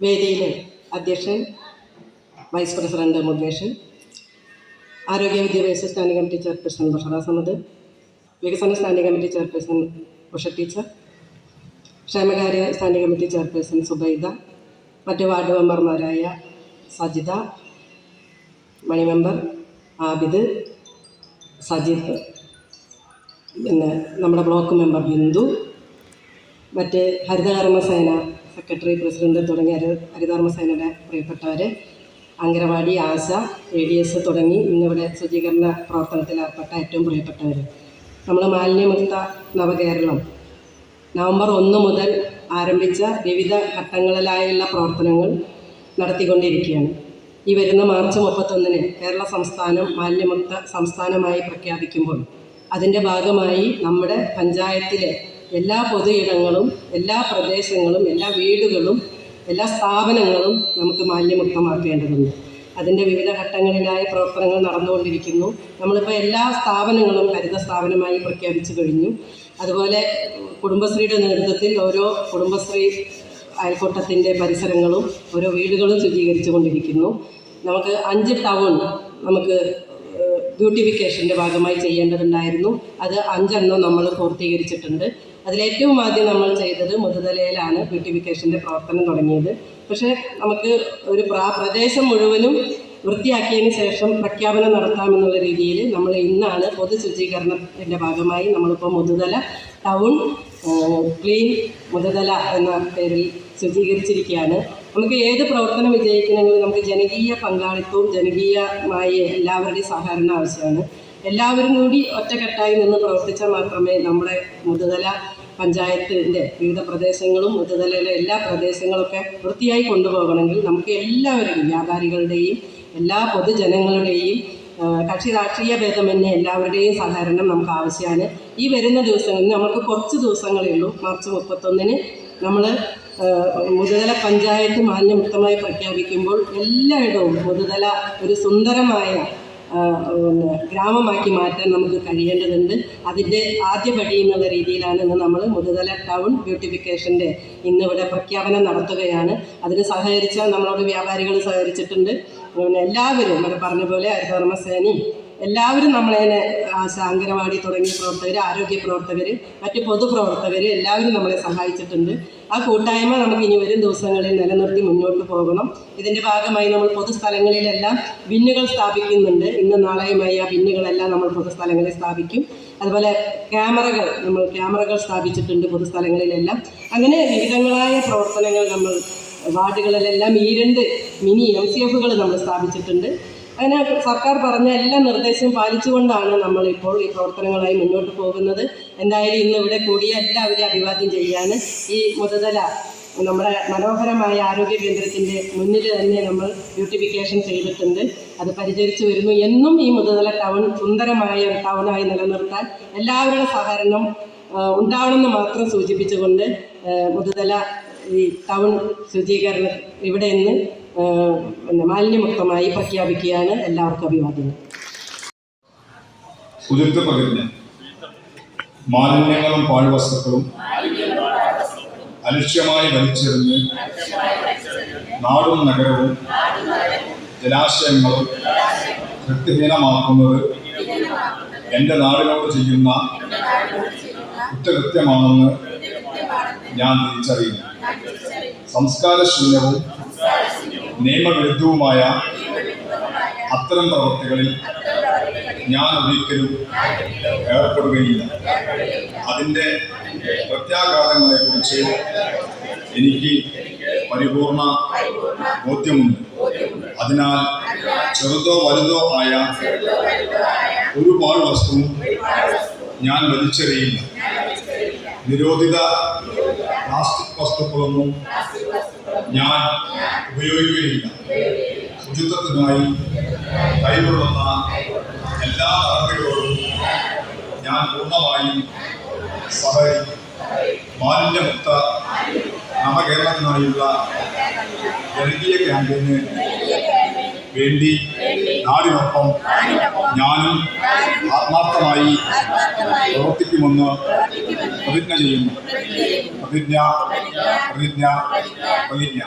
വേദിയിലെ അധ്യക്ഷൻ vice president Mukeshan ആരോഗ്യ വിദ്യാഭ്യാസ standing committee chairperson Bushara Samad വികസന standing committee chairperson Usha teacher ക്ഷേമകാര്യ സ്റ്റാൻഡിംഗ് കമ്മിറ്റി ചെയർപേഴ്സൺ സുബൈദ മറ്റ് വാർഡ് മെമ്പർമാരായ സജിത മണി മെമ്പർ ആബിദ് സജിത് പിന്നെ നമ്മുടെ ബ്ലോക്ക് മെമ്പർ ബിന്ദു മറ്റ് ഹരിതകർമ്മസേന സെക്രട്ടറി പ്രസിഡന്റ് തുടങ്ങിയ ഹരി- ഹരിതകർമ്മസേനയുടെ പ്രിയപ്പെട്ടവർ Anganwadi Asha A D S തുടങ്ങി ഇന്നിവിടെ ശുചീകരണ പ്രവർത്തനത്തിൽ ഏർപ്പെട്ട ഏറ്റവും പ്രിയപ്പെട്ടവർ നമ്മൾ മാലിന്യമുക്ത നവകേരളം. നവംബർ ഒന്ന് മുതൽ ആരംഭിച്ച വിവിധ ഘട്ടങ്ങളിലായുള്ള പ്രവർത്തനങ്ങൾ നടത്തിക്കൊണ്ടിരിക്കുകയാണ്. ഈ വരുന്ന മാർച്ച് മുപ്പത്തൊന്നിന് കേരള സംസ്ഥാനം മാലിന്യമുക്ത സംസ്ഥാനമായി പ്രഖ്യാപിക്കുമ്പോൾ അതിന്റെ ഭാഗമായി നമ്മുടെ പഞ്ചായത്തിലെ എല്ലാ പൊതു ഇടങ്ങളും എല്ലാ പ്രദേശങ്ങളും എല്ലാ വീടുകളും എല്ലാ സ്ഥാപനങ്ങളും നമുക്ക് മാലിന്യമുക്തമാക്കേണ്ടതുണ്ട്. അതിന്റെ വിവിധ ഘട്ടങ്ങളിലായ പ്രവർത്തനങ്ങൾ നടന്നുകൊണ്ടിരിക്കുന്നു. നമ്മളിപ്പോൾ എല്ലാ സ്ഥാപനങ്ങളും ഹരിത സ്ഥാപനമായി പ്രഖ്യാപിച്ചു കഴിഞ്ഞു. അതുപോലെ കുടുംബശ്രീയുടെ നേതൃത്വത്തിൽ ഓരോ കുടുംബശ്രീ അയൽക്കൂട്ടത്തിന്റെ പരിസരങ്ങളും ഓരോ വീടുകളും ശുചീകരിച്ചു കൊണ്ടിരിക്കുന്നു നമുക്ക് അഞ്ച് ടൗൺ നമുക്ക് ബ്യൂട്ടിഫിക്കേഷന്റെ ഭാഗമായി ചെയ്യേണ്ടതുണ്ടായിരുന്നു. അത് അഞ്ചെണ്ണം നമ്മൾ പൂർത്തീകരിച്ചിട്ടുണ്ട്. അതിലേറ്റവും ആദ്യം നമ്മൾ ചെയ്തത് മുതുതലയിലാണ് ബ്യൂട്ടിഫിക്കേഷന്റെ പ്രവർത്തനം തുടങ്ങിയത്. പക്ഷേ നമുക്ക് ഒരു പ്രാ പ്രദേശം മുഴുവനും വൃത്തിയാക്കിയതിന് ശേഷം പ്രഖ്യാപനം നടത്താമെന്നുള്ള രീതിയിൽ നമ്മൾ ഇന്നാണ് പൊതു ശുചീകരണത്തിന്റെ ഭാഗമായി നമ്മളിപ്പോൾ മുതുതല ടൗൺ ക്ലീൻ മുതുതല എന്ന പേരിൽ ശുചീകരിച്ചിരിക്കുകയാണ്. നമുക്ക് ഏത് പ്രവർത്തനം വിജയിക്കണമെങ്കിലും നമുക്ക് ജനകീയ പങ്കാളിത്തവും ജനകീയമായ എല്ലാവരുടെയും സഹകരണം ആവശ്യമാണ്. എല്ലാവരും കൂടി ഒറ്റക്കെട്ടായി നിന്ന് പ്രവർത്തിച്ചാൽ മാത്രമേ നമ്മുടെ മുതുതല പഞ്ചായത്തിന്റെ വിവിധ പ്രദേശങ്ങളും മുതുതലയിലെ എല്ലാ പ്രദേശങ്ങളൊക്കെ വൃത്തിയായി കൊണ്ടുപോകണമെങ്കിൽ നമുക്ക് എല്ലാവരുടെയും വ്യാപാരികളുടെയും എല്ലാ പൊതുജനങ്ങളുടെയും കക്ഷി രാഷ്ട്രീയ ഭേദമന്യേ എല്ലാവരുടെയും സഹകരണം നമുക്ക് ആവശ്യമാണ്. ഈ വരുന്ന ദിവസങ്ങളിൽ നമുക്ക് കുറച്ച് ദിവസങ്ങളേ ഉള്ളൂ. മാർച്ച് മുപ്പത്തൊന്നിന് നമ്മൾ മുതുതല പഞ്ചായത്ത് മാലിന്യമുക്തമായി പ്രഖ്യാപിക്കുമ്പോൾ എല്ലായിടവും മുതുതല ഒരു സുന്ദരമായ പിന്നെ ഗ്രാമമാക്കി മാറ്റാൻ നമുക്ക് കഴിയേണ്ടതുണ്ട്. അതിന്റെ ആദ്യപടി എന്നുള്ള രീതിയിലാണ് ഇന്ന് നമ്മൾ മുതുതല ടൗൺ ബ്യൂട്ടിഫിക്കേഷന്റെ ഇന്നിവിടെ പ്രഖ്യാപനം നടത്തുകയാണ്. അതിന് സഹകരിച്ച നമ്മളോട് വ്യാപാരികൾ സഹകരിച്ചിട്ടുണ്ട്. പിന്നെ എല്ലാവരും ഇവിടെ പറഞ്ഞ പോലെ ഹരിതകർമ്മസേനയും എല്ലാവരും നമ്മളതിനെ അംഗനവാടി തുടങ്ങിയ പ്രവർത്തകർ ആരോഗ്യ പ്രവർത്തകർ മറ്റ് പൊതുപ്രവർത്തകർ എല്ലാവരും നമ്മളെ സഹായിച്ചിട്ടുണ്ട്. ആ കൂട്ടായ്മ നമുക്ക് ഇനി വരും ദിവസങ്ങളിൽ നിലനിർത്തി മുന്നോട്ട് പോകണം. ഇതിന്റെ ഭാഗമായി നമ്മൾ പൊതുസ്ഥലങ്ങളിലെല്ലാം ബിന്നുകൾ സ്ഥാപിക്കുന്നുണ്ട്. ഇന്ന് നാളെയുമായി ആ ബിന്നുകളെല്ലാം നമ്മൾ പൊതുസ്ഥലങ്ങളിൽ സ്ഥാപിക്കും. അതുപോലെ ക്യാമറകൾ നമ്മൾ ക്യാമറകൾ സ്ഥാപിച്ചിട്ടുണ്ട് പൊതുസ്ഥലങ്ങളിലെല്ലാം. അങ്ങനെ വിവിധങ്ങളായ പ്രവർത്തനങ്ങൾ നമ്മൾ വാർഡുകളിലെല്ലാം ഈ രണ്ട് മിനി എം സി എഫുകൾ നമ്മൾ സ്ഥാപിച്ചിട്ടുണ്ട്. അങ്ങനെ സർക്കാർ പറഞ്ഞ എല്ലാ നിർദ്ദേശവും പാലിച്ചുകൊണ്ടാണ് നമ്മൾ ഇപ്പോൾ ഈ പ്രവർത്തനങ്ങളായി മുന്നോട്ട് പോകുന്നത്. എന്തായാലും ഇന്ന് ഇവിടെ കൂടിയ എല്ലാവരെയും അഭിവാദ്യം ചെയ്യാൻ ഈ മുതതല നമ്മുടെ മനോഹരമായ ആരോഗ്യ കേന്ദ്രത്തിന്റെ മുന്നിൽ തന്നെ നമ്മൾ ബ്യൂട്ടിഫിക്കേഷൻ ചെയ്തിട്ടുണ്ട്. അത് പരിചരിച്ചു വരുന്നു. എന്നും ഈ മുതതല ടൗൺ സുന്ദരമായ ഒരു ടൗണായി നിലനിർത്താൻ എല്ലാവരുടെ സഹകരണം ഉണ്ടാവണമെന്ന് മാത്രം സൂചിപ്പിച്ചുകൊണ്ട് മുതതല ഈ ടൗൺ ശുചീകരണം ഇവിടെ നിന്ന് മാലിന്യമുക്തമായി പ്രഖ്യാപിക്കുകയാണ് എല്ലാവർക്കും അഭിവാദ്യം മാലിന്യങ്ങളും പാഴ്വസ്തുക്കളും അലക്ഷ്യമായി വലിച്ചെറിഞ്ഞ് നാടും നഗരവും ജലാശയങ്ങളും വൃത്തിഹീനമാക്കുന്നത് എന്റെ നാടിനോട് ചെയ്യുന്ന കുറ്റകൃത്യമാണെന്ന് ഞാൻ തിരിച്ചറിയുന്നു. സംസ്കാരശൂന്യവും നിയമവിരുദ്ധവുമായ അത്തരം പ്രവൃത്തികളിൽ ഞാൻ ഒരിക്കലും ഏർപ്പെടുകയില്ല. അതിന്റെ പ്രത്യാഘാതങ്ങളെക്കുറിച്ച് എനിക്ക് പരിപൂർണ ബോധ്യമുണ്ട്. അതിനാൽ ചെറുതോ വലുതോ ആയ ഒരുപാട് വസ്തുവും ഞാൻ വലിച്ചെറിയില്ല. നിരോധിത പ്ലാസ്റ്റിക് വസ്തുക്കളൊന്നും ഞാൻ ഉപയോഗിക്കുകയില്ല. ശുചിത്വത്തിനായി കൈകൊള്ളുന്ന എല്ലാ നടപടികളോടും ഞാൻ പൂർണമായും സഹകരിക്കും. മാലിന്യമുക്ത നവകേരളത്തിനായുള്ള ജനകീയ ക്യാമ്പയിന് വേണ്ടി നാടിനൊപ്പം ഞാനും ആത്മാർത്ഥമായി പ്രവർത്തിക്കുമെന്ന് പ്രതിജ്ഞ ചെയ്യുന്നു. പ്രതിജ്ഞ പ്രതിജ്ഞ. പ്രതിജ്ഞ.